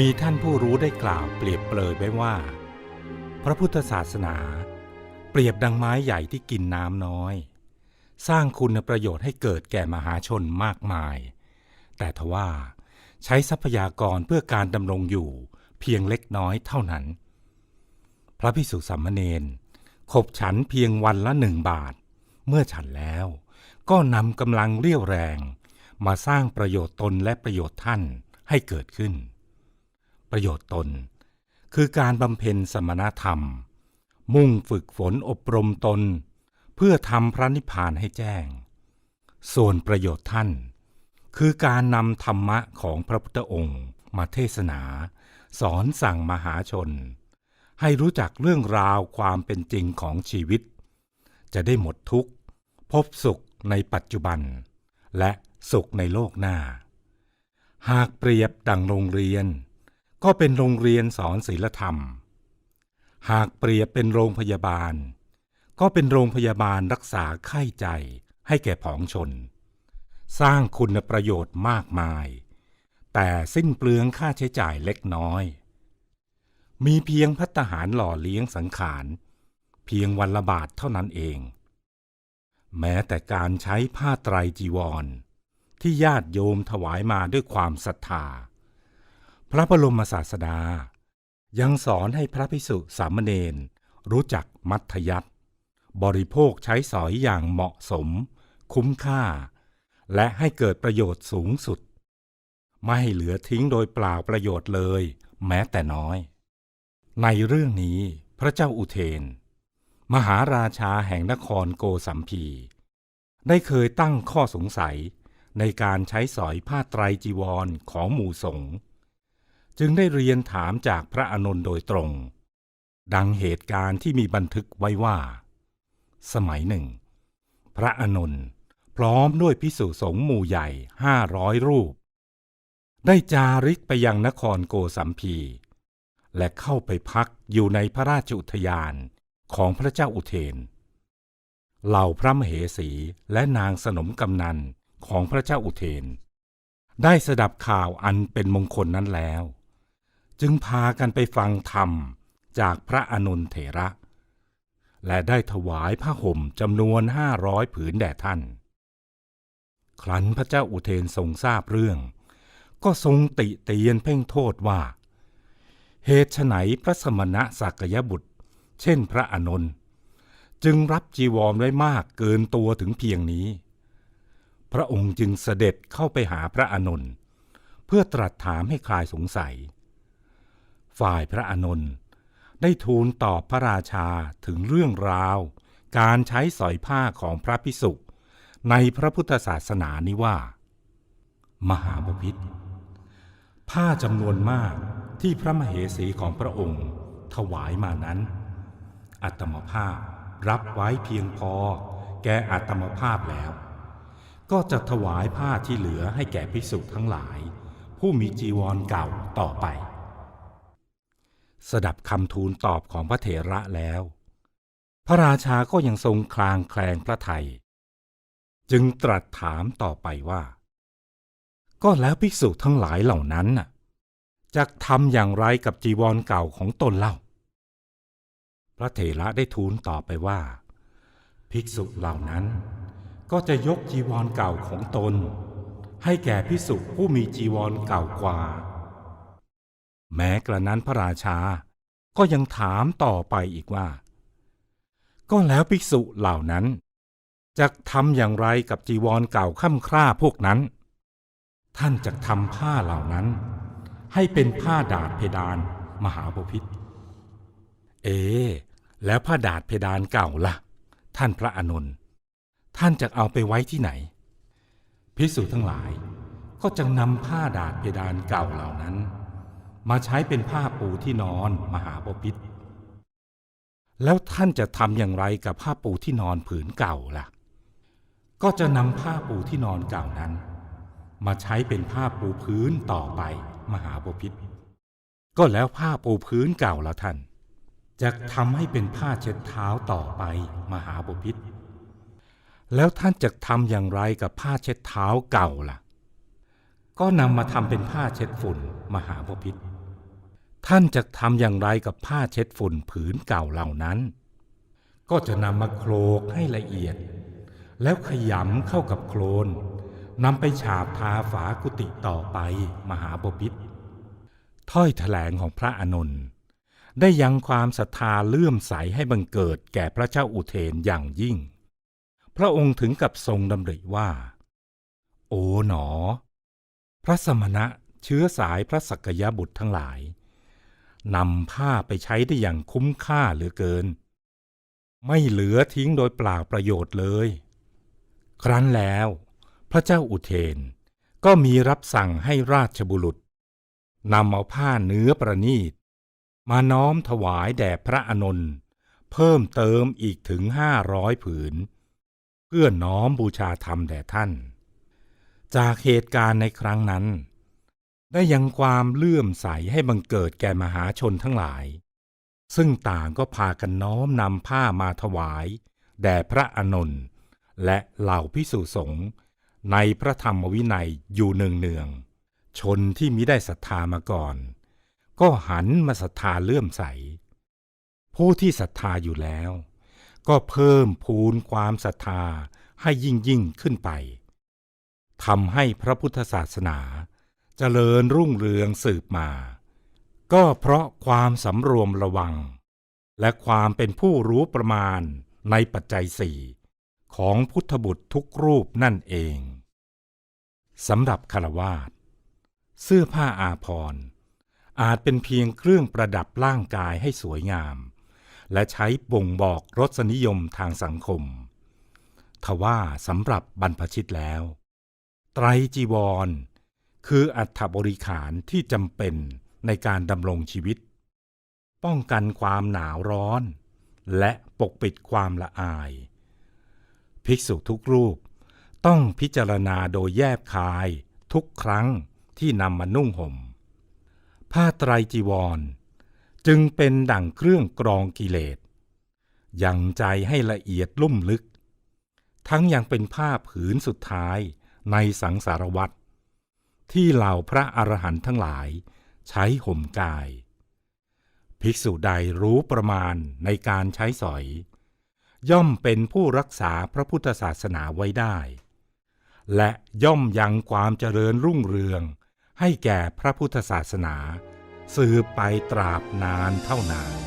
มีท่านผู้รู้ได้กล่าวเปรียบเปรยไว้ว่า พระพุทธศาสนา เปรียบดังไม้ใหญ่ที่กินน้ำน้อย สร้างคุณประโยชน์ให้เกิดแก่มหาชนมากมาย แต่ทว่าใช้ทรัพยากรเพื่อการดำรงอยู่เพียงเล็กน้อยเท่านั้น พระพิสุสามมเณรขบฉันเพียงวันละหนึ่งบาท เมื่อฉันแล้ว ก็นำกำลังเรี่ยวแรง มาสร้างประโยชน์ตนและประโยชน์ท่านให้เกิดขึ้น ประโยชน์ตน คือการบำเพ็ญสมณธรรม มุ่งฝึกฝนอบรมตน เพื่อทำพระนิพพานให้แจ้ง ส่วนประโยชน์ท่าน คือการนำธรรมะของพระพุทธองค์มาเทศนา สอนสั่งมหาชน ให้รู้จักเรื่องราวความเป็นจริงของชีวิต จะได้หมดทุกข์ พบสุขในปัจจุบัน และสุขในโลกหน้า หากเปรียบดังโรงเรียน ก็เป็นโรงเรียนสอนศีลธรรม หากเปรียบเป็นโรงพยาบาล ก็เป็นโรงพยาบาลรักษาไข้ใจให้แก่ผองชน สร้างคุณประโยชน์มากมาย แต่สิ้นเปลืองค่าใช้จ่ายเล็กน้อย มีเพียงพัตตาหารหล่อเลี้ยงสังขาร เพียงวันละบาทเท่านั้นเอง แม้แต่การใช้ผ้าไตรจีวร ที่ญาติโยมถวายมาด้วยความศรัทธา พระบรมศาสดา ยังสอนให้พระภิกษุสามเณรรู้จักมัธยัติบริโภคใช้สอยอย่างเหมาะสม คุ้มค่า และให้เกิดประโยชน์สูงสุด ไม่ให้เหลือทิ้งโดยเปล่าประโยชน์เลย แม้แต่น้อย ในเรื่องนี้พระเจ้าอุเทน มหาราชาแห่งนครโกสัมพี ได้เคยตั้งข้อสงสัยในการใช้สอยผ้าไตรจีวรของหมู่สงฆ์ จึงได้เรียนถามจากพระอานนท์โดยตรง ดังเหตุการณ์ที่มีบันทึกไว้ว่า สมัยหนึ่ง พระอานนท์พร้อมด้วยพิสุสงฆ์หมู่ใหญ่ห้าร้อยรูป ได้จาริกไปยังนครโกสัมพี และเข้าไปพักอยู่ในพระราชอุทยานของพระเจ้าอุเทน เหล่าพระมเหสีและนางสนมกำนันของพระเจ้าอุเทน ได้สดับข่าวอันเป็นมงคลนั้นแล้ว จึงพากันไปฟังธรรมจากพระอานนเถระ และได้ถวายผ้าห่มจำนวนห้าร้อยผืนแด่ท่าน ครั้นพระเจ้าอุเทนทรงทราบเรื่อง ก็ทรงติเตียนเพ่งโทษว่า เหตุไฉนพระสมณะสักยบุตร เช่นพระอานนท์จึงรับจีวรไว้มากเกินตัวถึงเพียงนี้ พระองค์จึงเสด็จเข้าไปหาพระอานนท์เพื่อตรัสถามให้คลายสงสัย ฝ่ายพระอานนท์ได้ทูลตอบพระราชาถึงเรื่องราว การใช้สอยผ้าของพระพิสุในพระพุทธศาสนานี้ว่า มหาบพิษผ้าจำนวนมากที่พระมเหสีของพระองค์ ถวายมานั้น อัตมภาพรับไว้เพียงพอ แก่อัตมภาพแล้ว ก็จะถวายผ้าที่เหลือให้แก่ภิกษุทั้งหลาย ผู้มีจีวรเก่าต่อไป สดับคำทูลตอบของพระเถระแล้ว พระราชาก็ยังทรงคลางแคลงพระไทย จึงตรัสถามต่อไปว่า ก็แล้วภิกษุทั้งหลายเหล่านั้นน่ะจะทำอย่างไรกับจีวรเก่าของตนเล่า พระเถระได้ทูลตอบไปว่า ภิกษุเหล่านั้นก็จะยกจีวรเก่าของตน ให้แก่ภิกษุผู้มีจีวรเก่ากว่า แม้กระนั้นพระราชาก็ยังถามต่อไปอีกว่า ก็แล้วภิกษุเหล่านั้นจะทำอย่างไรกับจีวรเก่าค่ำคร่าพวกนั้น ท่านจะทำผ้าเหล่านั้น ให้เป็นผ้าดาดเพดานมหาบพิษเอ แล้วผ้าดาดเพดานเก่าล่ะ ท่านพระอานนท์ท่านจะเอาไปไว้ที่ไหน พิสูจทั้งหลายก็จะนำผ้าดาดเพดานเก่าเหล่านั้น มาใช้เป็นผ้าปูที่นอนมหาบพิษแล้วท่านจะทำอย่างไรกับผ้าปูที่นอนผืนเก่าล่ะ ก็จะนำผ้าปูที่นอนเก่านั้น มาใช้เป็นผ้าปูพื้นต่อไปมหาบพิษก็แล้วผ้าปูพื้นเก่าละท่าน จะทำให้เป็นผ้าเช็ดเท้าต่อไปมหาบพิษแล้วท่านจะทำอย่างไรกับผ้าเช็ดเท้าเก่าล่ะ ก็นำมาทำเป็นผ้าเช็ดฝุ่นมหาบพิษ ท่านจะทำอย่างไรกับผ้าเช็ดฝุ่นผืนเก่าเหล่านั้น ก็จะนำมาโคลกให้ละเอียด แล้วขยำเข้ากับโคลนนำไปฉาบทาฝากุฏิต่อไปมหาบพิตรถ้อยแถลงของพระอานนท์ได้ยังความศรัทธาเลื่อมใสให้บังเกิดแก่พระเจ้าอุเทนอย่างยิ่ง พระองค์ถึงกับทรงดำริว่า โอ๋หนอ พระสมณะเชื้อสายพระสักยบุตรทั้งหลาย นำผ้าไปใช้ได้อย่างคุ้มค่าเหลือเกิน ไม่เหลือทิ้งโดยเปล่าประโยชน์เลย ครั้นแล้ว พระเจ้าอุเทนก็มีรับสั่งให้ราชบุรุษนำเอาผ้าเนื้อประนีต มาน้อมถวายแด่พระอนนท์เพิ่มเติมอีกถึงห้าร้อยผืน เพื่อน้อมบูชาธรรมแด่ท่าน จากเหตุการณ์ในครั้งนั้น ได้ยังความเลื่อมใสให้บังเกิดแก่มหาชนทั้งหลาย ซึ่งต่างก็พากันน้อมนำผ้ามาถวาย แด่พระอานนท์และเหล่าพิสุสงฆ์ในพระธรรมวินัยอยู่เนืองๆชนที่มิได้ศรัทธามาก่อน ก็หันมาศรัทธาเลื่อมใส ผู้ที่ศรัทธาอยู่แล้ว ก็เพิ่มพูนความศรัทธาให้ยิ่งยิ่งขึ้นไปทำให้พระพุทธศาสนา เจริญรุ่งเรืองสืบมา ก็เพราะความสำรวมระวัง และความเป็นผู้รู้ประมาณในปัจจัยสี่ของพุทธบุตรทุกรูปนั่นเองสำหรับคารวาสเสื้อผ้าอาภรณ์อาจเป็นเพียงเครื่องประดับร่างกายให้สวยงาม และใช้บ่งบอกรสนิยมทางสังคม ทว่าสำหรับบรรพชิตแล้ว ไตรจีวร คืออัฐบริขารที่จำเป็นในการดำรงชีวิต ป้องกันความหนาวร้อน และปกปิดความละอาย ภิกษุทุกรูปต้องพิจารณาโดยแยบคายทุกครั้งที่นำมานุ่งห่ม ผ้าไตรจีวร จึงเป็นดั่งเครื่องกรองกิเลสยังใจให้ละเอียดลุ่มลึก ทั้งยังเป็นผ้าผืนสุดท้ายในสังสารวัตร ที่เหล่าพระอรหันต์ทั้งหลาย ใช้ห่มกาย ภิกษุใดรู้ประมาณในการใช้สอย ย่อมเป็นผู้รักษาพระพุทธศาสนาไว้ได้ และย่อมยังความเจริญรุ่งเรือง ให้แก่พระพุทธศาสนา สืบไปตราบนานเท่านาน